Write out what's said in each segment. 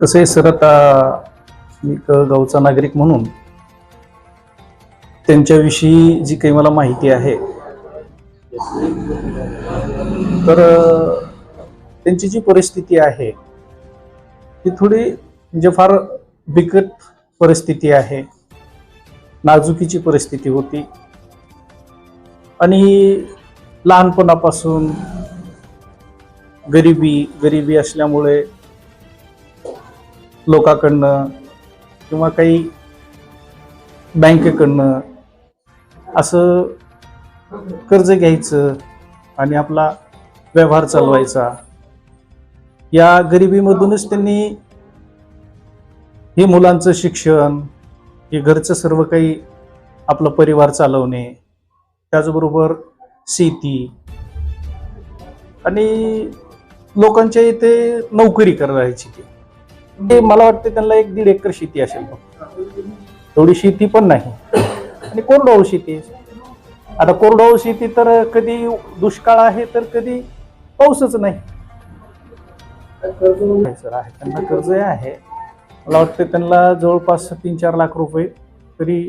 कसं आहे सर आता मी गावचा नागरिक म्हणून त्यांच्याविषयी जी काही मला माहिती आहे तर त्यांची जी परिस्थिती आहे ती थोडी म्हणजे फार बिकट परिस्थिती आहे नाजुकीची परिस्थिती होती. आणि लहानपणापासून गरिबी गरिबी असल्यामुळे लोकाकडनं किंवा काही बँकेकडनं असं कर्ज घ्यायचं आणि आपला व्यवहार चालवायचा. या गरिबीमधूनच त्यांनी हे मुलांचं शिक्षण हे घरचं सर्व काही आपला परिवार चालवणे त्याचबरोबर शेती आणि लोकांच्या इथे नोकरी करायची. ते मला वाटतं त्यांना एक दीड एकर शेती असेल थोडी तेवढी शेती पण नाही. आणि कोरडवाहू शेती आता कोरडवाहू शेती तर कधी दुष्काळ आहे तर कधी पाऊसच नाही. सर आहे. त्यांना कर्ज आहे. मला वाटतं त्यांना जवळपास तीन चार लाख रुपये तरी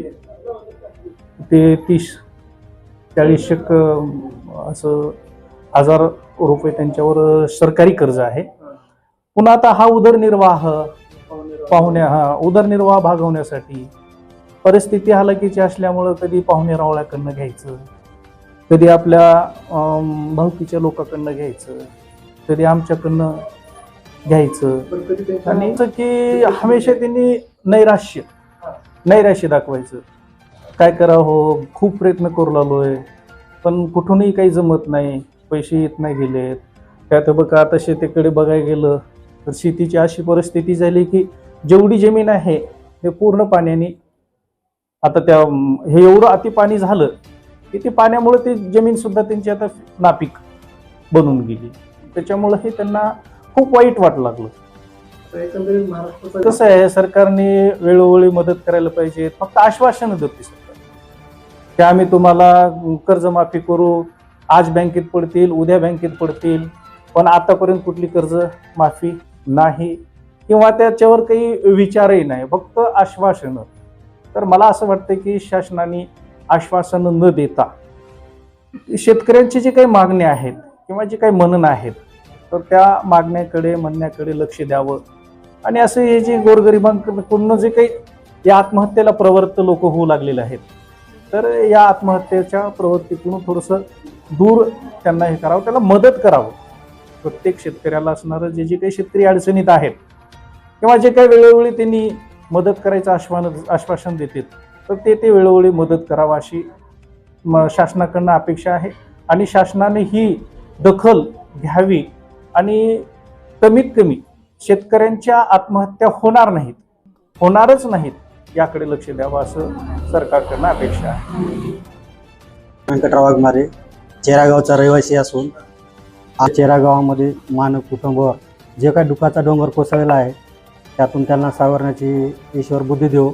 ते तीस चाळीस एक असं हजार रुपये त्यांच्यावर सरकारी कर्ज आहे. पुन्हा आता हा उदरनिर्वाह पाहुण्या हा उदरनिर्वाह भागवण्यासाठी परिस्थिती हालाकीची असल्यामुळं कधी पाहुणे रावळ्याकडनं घ्यायचं कधी आपल्या अं, भावकीच्या लोकांकडनं घ्यायचं कधी आमच्याकडनं घ्यायचं. आणि की हमेशा त्यांनी नैराश्य नैराश्य दाखवायचं. काय करावं हो? खूप प्रयत्न करू लागलोय पण कुठूनही काही जमत नाही पैसे येत नाही गेलेत. त्यात बघा आता शेतीकडे बघायला गेलं तर शेतीची अशी परिस्थिती झाली की जेवढी जमीन आहे ते पूर्ण पाण्याने आता त्या हे एवढं अति पाणी झालं की ते पाण्यामुळे ती जमीन सुद्धा त्यांची आता नापीक बनून गेली. त्याच्यामुळं हे त्यांना खूप वाईट वाटू लागलं. कसं आहे सरकारने वेळोवेळी मदत करायला पाहिजे फक्त आश्वासन देते सरकार. की आम्ही तुम्हाला कर्जमाफी करू आज बँकेत पडतील उद्या बँकेत पडतील पण आतापर्यंत कुठली कर्ज माफी नाही किंवा त्याच्यावर काही विचारही नाही फक्त आश्वासनं. तर मला असं वाटतं की शासनाने आश्वासनं न देता शेतकऱ्यांची जी काही मागण्या आहेत किंवा जी काही म्हणणं आहेत तर त्या मागण्याकडे म्हणण्याकडे लक्ष द्यावं. आणि असं हे जे गोरगरिबांकडून जे काही या आत्महत्येला प्रवृत्त लोक होऊ लागलेले आहेत तर या आत्महत्येच्या प्रवृत्तीतून थोडंसं दूर त्यांना हे करावं त्याला मदत करावं. प्रत्येक शेतकऱ्याला असणारं जे जे काही शेतकरी अडचणीत आहेत किंवा जे काही वेळोवेळी त्यांनी मदत करायचं आश्वान आश्वासन देतात तर ते ते वेळोवेळी मदत करावं अशी म शासनाकडनं अपेक्षा आहे. आणि शासनाने ही दखल घ्यावी आणि कमीत कमी शेतकऱ्यांच्या आत्महत्या होणार नाहीत होणारच नाहीत याकडे लक्ष द्यावं असं सरकारकडनं अपेक्षा आहे. व्यंकटराव वाघमारे चेरागावचा रहिवासी असून चेरा गावामध्ये मानव कुटुंबावर जे काय दुखाचा डोंगर कोसळलेला आहे त्यातून त्यांना सावरण्याची ईश्वर बुद्धी देऊ.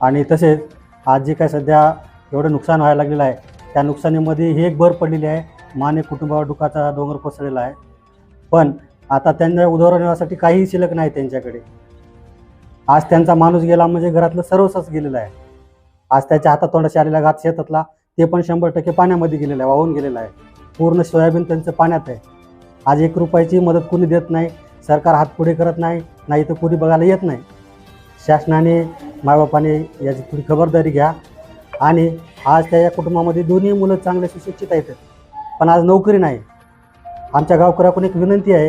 आणि तसेच आज जे काय सध्या एवढं नुकसान व्हायला लागलेलं आहे त्या नुकसानीमध्ये ही एक भर पडलेली आहे माने कुटुंबावर दुखाचा डोंगर कोसळलेला आहे. पण आता त्यांच्या उदरनिर्वाहासाठी काहीही शिल्लक नाही त्यांच्याकडे. आज त्यांचा माणूस गेला म्हणजे घरातलं सर्वसच गेलेलं आहे. आज त्याच्या हातातोंडाशी आलेला घात शेतातला ते पण शंभर टक्के पाण्यामध्ये गेलेलं आहे वाहून गेलेलं आहे. पूर्ण सोयाबीन त्यांचं पाण्यात आहे. आज एक रुपयाची मदत कोणी देत नाही सरकार हात पुढे करत नाही नाही तर कोणी बघायला येत नाही. शासनाने मायबापाने याची थोडी खबरदारी घ्या. आणि आज त्या या कुटुंबामध्ये दोन्ही मुलं चांगले सुशिक्षित आहेत. पण आज नोकरी नाही. आमच्या गावकऱ्याकडून एक विनंती आहे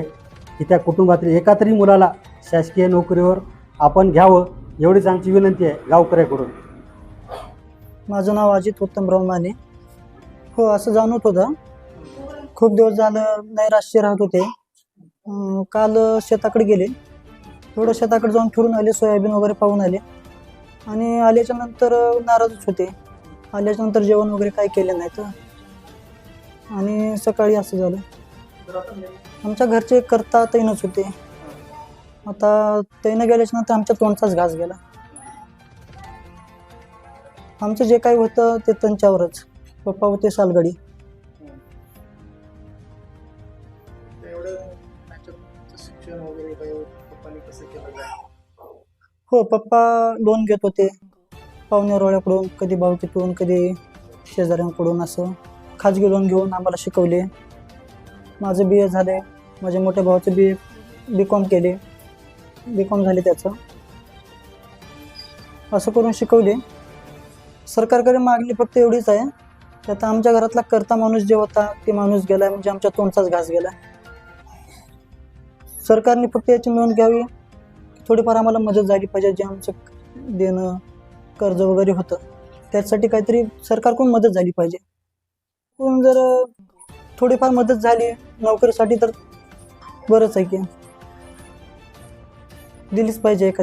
की त्या कुटुंबातील एका तरी मुलाला शासकीय नोकरीवर आपण घ्यावं एवढीच आमची विनंती आहे गावकऱ्याकडून. माझं नाव अजित उत्तमराव माने. हो असं जाणवत होतं. खूप दिवस झालं नैराश्य राहत होते. अं, काल शेताकडे गेले. थोडं शेताकडे जाऊन फिरून आले सोयाबीन वगैरे पाहून आले. आणि आल्याच्यानंतर नाराजच होते. आल्याच्यानंतर जेवण वगैरे काय केलं नाही तर. आणि सकाळी असं झालं. आमच्या घरचे करता तैनच होते. आता तैनं गेल्याच्यानंतर आमच्या तोंडचाच घास गेला. आमचं जे काही होतं ते त्यांच्यावरच. पप्पा होते सालगडी. हो पप्पा लोन घेत होते. पाहुण्यारोळ्याकडून कधी भावकीतून कधी शेजाऱ्यांकडून असं खाजगी लोन घेऊन आम्हाला शिकवले. माझं बी ए झाले. माझ्या मोठ्या भावाचं बी बी कॉम केले. बी कॉम झाले त्याचं. असं करून शिकवले. सरकारकडे मागणी फक्त एवढीच आहे. की आता आमच्या घरातला करता माणूस जे होता ते माणूस गेला म्हणजे आमच्या तोंडचाच घास गेला सरकारने फक्त याची नोंद घ्यावी. थोडीफार आम्हाला मदत झाली. पाहिजे जे आमचं देणं कर्ज वगैरे होतं. त्यासाठी काहीतरी सरकारकडून मदत झाली पाहिजे. पण जर थोडीफार मदत झाली नोकरीसाठी तर बरंच आहे की. दिलीच पाहिजे एखादी.